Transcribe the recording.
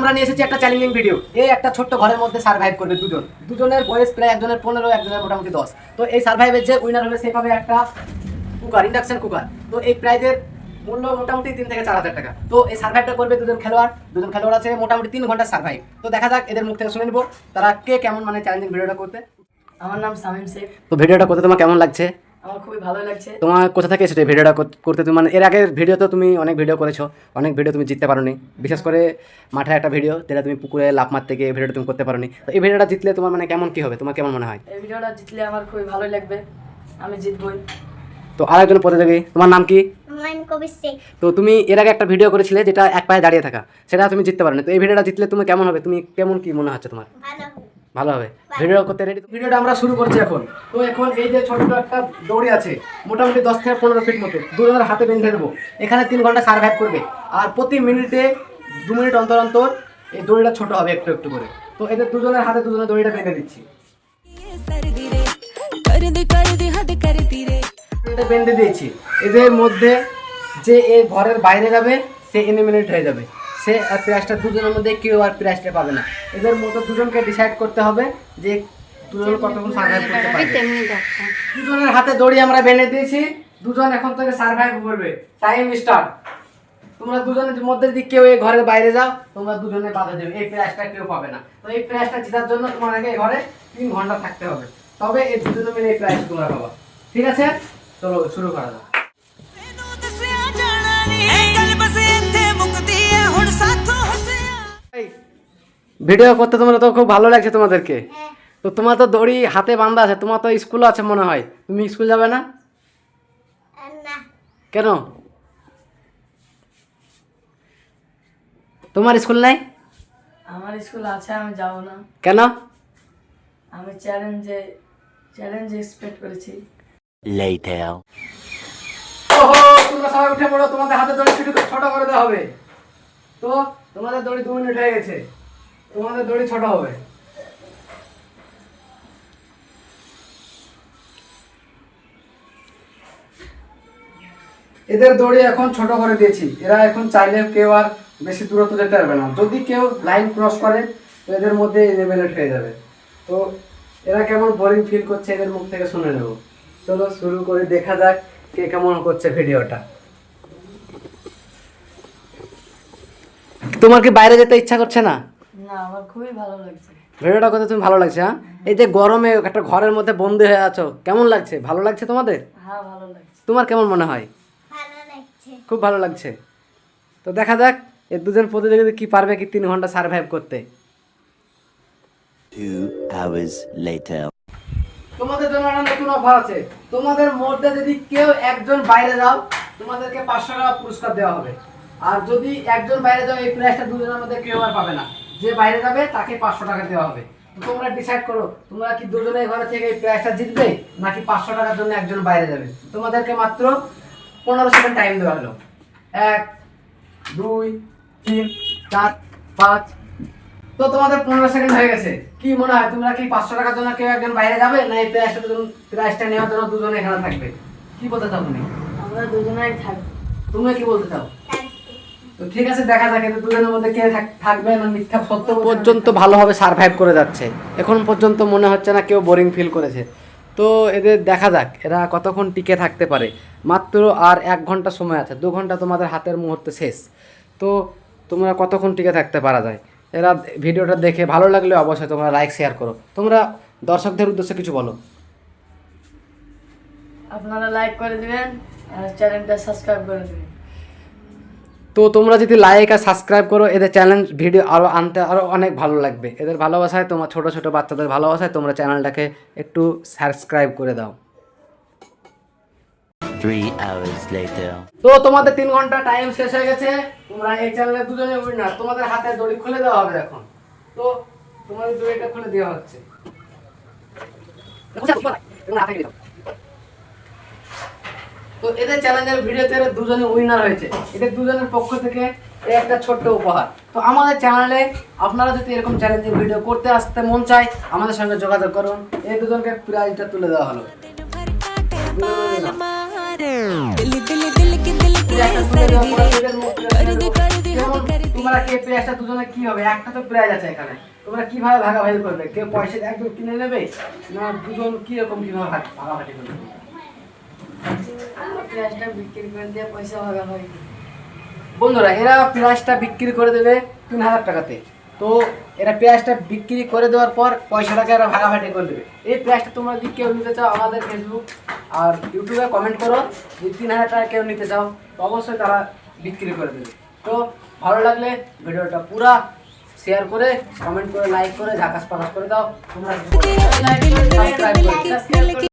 আমরা নিয়ে এসেছি একটা চ্যালেঞ্জিং ভিডিও এই একটা ছোট্ট ঘরের মধ্যে সার্ভাইভ করবে দুজন। দুজনের বয়স প্রায় একজনের পনেরো একজনের মোটামুটি দশ। তো এই সার্ভাইভের যে উইনার হবে সে পাবে একটা কুকার ইন্ডাকশন কুকার। তো এই প্রাইজের মূল্য মোটামুটি তিন থেকে চার হাজার টাকা। তো এই সার্ভাইভটা করবে দুজন খেলোয়াড়। দুজন খেলোয়াড় আছে মোটামুটি তিন ঘণ্টা সার্ভাইভ তো দেখা যাক এদের মুখ থেকে শুনে নিবো তারা কে কেমন মানে চ্যালেঞ্জিং ভিডিওটা করতে আমার নাম সামিম শেখ। তো ভিডিওটা করতে তোমার কেমন লাগছে? আমার খুবই ভালো লাগছে। তোমার কোথা থেকে এসেছে ভিডিওটা কর- করতে? তুমি মানে এর আগের ভিডিও তো তুমি অনেক ভিডিও করেছ অনেক ভিডিও তুমি জিততে পারোনি। বিশেষ করে মাঠে একটা ভিডিও যেটা তুমি পুকুরে লাভ মারতে গিয়ে এই ভিডিওটা তুমি করতে পারোনি। তো এই ভিডিওটা জিতলে তোমার মানে কেমন কি হবে? তোমার কেমন মনে হয়? এই ভিডিওটা জিতলে আমার খুবই ভালো লাগবে। আমি জিতবই। তো আরেকজন প্রতিযোগী তোমার নাম কি? তো তুমি এর আগে একটা ভিডিও করেছিলে যেটা এক পায়ে দাঁড়িয়ে থাকা। সেটা তুমি জিততে পারোনি। তো এই ভিডিওটা জিতলে তুমি কেমন হবে? তুমি কেমন কি মনে হচ্ছে তোমার? ভালো হবে। ভিডিও করতে রেডি ভিডিওটা আমরা শুরু করছি এখন। তো এখন এই যে ছোট একটা দৌড়ি আছে মোটামুটি দশ থেকে পনেরো ফিট মতো দুজনের হাতে বেঁধে দেবো। এখানে তিন ঘণ্টা সার্ভাইভ করবে। আর প্রতি মিনিটে দু মিনিট অন্তর অন্তর এই দড়িটা ছোট হবে একটু একটু করে। তো এদের দুজনের হাতে দুজনের দড়িটা বেঁধে দিচ্ছি। বেঁধে দিয়েছি। এদের মধ্যে যে এই ঘরের বাইরে যাবে সে এনিমিনেট হয়ে যাবে। সে আর প্রাইসটা দুজনের মধ্যে কেউ আর প্রাইসটা পাবে না। এদের মতো দুজনকে ডিসাইড করতে হবে যে দুজন কতক্ষণ সার্ভাইভ করতে পারবে। দুজনের হাতে দড়ি আমরা বেঁধে দিয়েছি দুজন এখন থেকে সার্ভাইভ করবে। টাইম স্টার্ট তোমরা দুজনের মধ্যে যদি কেউ এই ঘরের বাইরে যাও তোমরা দুজনে বাধা দেবে। এই প্রাইসটা কেউ পাবে না। তো এই প্রাইসটা জেতার জন্য তোমাদেরকে এই ঘরে তিন ঘণ্টা থাকতে হবে। তবে এই দুজনে মিলে এই প্রাইস তোমরা পাবা। ঠিক আছে? চলো শুরু করা যাক। ভিডিও করতে তোমরা তো খুব ভালো লাগছে তোমাদেরকে। তো তোমার তো দড়ি হাতে বাঁধা আছে তোমার তো স্কুল আছে মনে হয়। তুমি স্কুল যাবে না? কেন? তোমার স্কুল নাই? আমার স্কুল আছে আমি যাব না। কেন? আমি চ্যালেঞ্জে চ্যালেঞ্জ এক্সপেক্ট করেছি। Later. ওহো তোমরা সবাই উঠে পড়ো তোমাদের হাতে দড়ি ছোট ছোট করে দেওয়া হবে। তো তোমাদের দড়ি দু মিনিট হয়ে গেছে। তোমাদের দড়ি ছোট হবে। এদের দড়ি এখন ছোট করে দিয়েছি। এরা এখন চাইলে কেউ আর বেশি দূরত্ব যেতে পারবে না। যদি কেউ লাইন ক্রস করে, তো এদের মধ্যে এলিমিনেট হয়ে যাবে। তো এরা কেমন বোরিং ফিল করছে, এদের মুখ থেকে শুনে নেব। চলো শুরু করে, দেখা যাক কে কেমন করছে ভিডিওটা তোমার কি বাইরে যেতে ইচ্ছা করছে না? না আমার খুবই ভালো লাগছে। ভিডিওটা করতে তুমি ভালো লাগছে হ্যাঁ? এই যে গরমে একটা ঘরের মধ্যে বন্দি হয়ে আছো কেমন লাগছে? ভালো লাগছে তোমাদের? হ্যাঁ ভালো লাগছে। তোমার কেমন মনে হয়? ভালো লাগছে। খুব ভালো লাগছে। তো দেখা যাক এর দুজন প্রতিযোগিতা কি পারবে কি তিন ঘণ্টা সার্ভাইভ করতে। তোমাদের জন্য একটা নতুন অফার আছে। তোমাদের মধ্যে যদি কেউ একজন বাইরে যাও তোমাদেরকে পাঁচশো টাকা পুরস্কার দেওয়া হবে। আর যদি একজন বাইরে যাও এই প্রাইসটা দুজনের মধ্যে কেউ আর পাবে না। যে বাইরে যাবে তাকে পাঁচশো টাকা দেওয়া হবে। তো তোমরা ডিসাইড করো তোমরা কি দুজনে ঘরে থেকে এই প্রাইসটা জিতবে নাকি পাঁচশো টাকার জন্য একজন বাইরে যাবে? তোমাদেরকে মাত্র পনেরো সেকেন্ড টাইম দেওয়া হলো। এক দুই তিন চার পাঁচ। তো তোমাদের পনেরো সেকেন্ড হয়ে গেছে। কি মনে হয় তোমরা কি পাঁচশো টাকার জন্য কেউ একজন বাইরে যাবে না এই প্রাইসটা দুজন প্রাইসটা নেওয়ার জন্য দুজনে এখানে থাকবে? কি বলতে চাও তুমি? আমরা দুজনেই থাকব। তুমি কি বলতে চাও? থাকবে তো ঠিক আছে দেখা যাক এদের দুজনের মধ্যে কে থাক- থাকবে না মিথ্যা সত্য পর্যন্ত ভালোভাবে সার্ভাইভ করে যাচ্ছে। এখন পর্যন্ত মনে হচ্ছে না কেউ বোরিং ফিল করেছে। তো এদের দেখা যাক এরা কতক্ষণ টিকে থাকতে পারে। মাত্র আর এক ঘণ্টা সময় আছে দু ঘণ্টা তোমাদের হাতের মুহূর্ত শেষ। তো তোমরা কতক্ষণ টিকে থাকতে পারা যায়? এরা ভিডিওটা দেখে ভালো লাগলে অবশ্যই তোমরা লাইক শেয়ার করো। তোমরা দর্শকদের উদ্দেশ্যে কিছু বলো। আপনারা লাইক করে দিবেন আর চ্যানেলটা সাবস্ক্রাইব করে দিবেন। তো তোমরা যদি লাইক আর সাবস্ক্রাইব করো এদের চ্যালেঞ্জ ভিডিও আরও আনতে আরও অনেক ভালো লাগবে। এদের ভালোবাসায় তোমার ছোট ছোট বাচ্চাদের ভালোবাসায় তোমরা চ্যানেলটাকে একটু সাবস্ক্রাইব করে দাও. তো তোমাদের তিন ঘণ্টা টাইম শেষ হয়ে গেছে। তোমরা এই চ্যানেলে দুজনে উইনার তোমাদের হাতে দড়ি খুলে দেওয়া হবে এখন। তো তোমাদের দড়িটা খুলে দেওয়া হচ্ছে। তো এদের চ্যালেঞ্জের ভিডিওতে এরা দুজনে উইনার হয়েছে। এদের দুজনের পক্ষ থেকে একটা ছোট্ট উপহার। তো আমাদের চ্যানেলে আপনারা যদি এরকম চ্যালেঞ্জিং ভিডিও করতে আসতে মন চায় আমাদের সঙ্গে যোগাযোগ করুন। এই দুজনকে প্রাইজটা তুলে দেওয়া হলো। তোমরা কে প্রাইজটা দুজনে কি হবে? একটা তো প্রাইজ আছে এখানে। তোমরা কীভাবে ভাগাভাগি করবে? কেউ পয়সা একদম কিনে নেবে? না দুজন কীরকম কীভাবে ভাগাভাগি করবে? পেঁয়াজটা বিক্রি করে বন্ধুরা, এরা পেঁয়াজটা বিক্রি করে দেবে তিন হাজার টাকাতে। তো এরা পেঁয়াজটা বিক্রি করে দেওয়ার পর পয়সাটাকে এরা ভাগাভাগি করে দেবে। এই পেঁয়াজটা তোমরা যদি কেউ নিতে চাও আমাদের ফেসবুক আর ইউটিউবে কমেন্ট করো, যদি তিন হাজার টাকা কেউ নিতে চাও, তো অবশ্যই তারা বিক্রি করে দেবে। তো ভালো লাগলে ভিডিওটা পুরা শেয়ার করে কমেন্ট করে লাইক করে, ঝাকাস পাকাস করে দাও। তোমরা।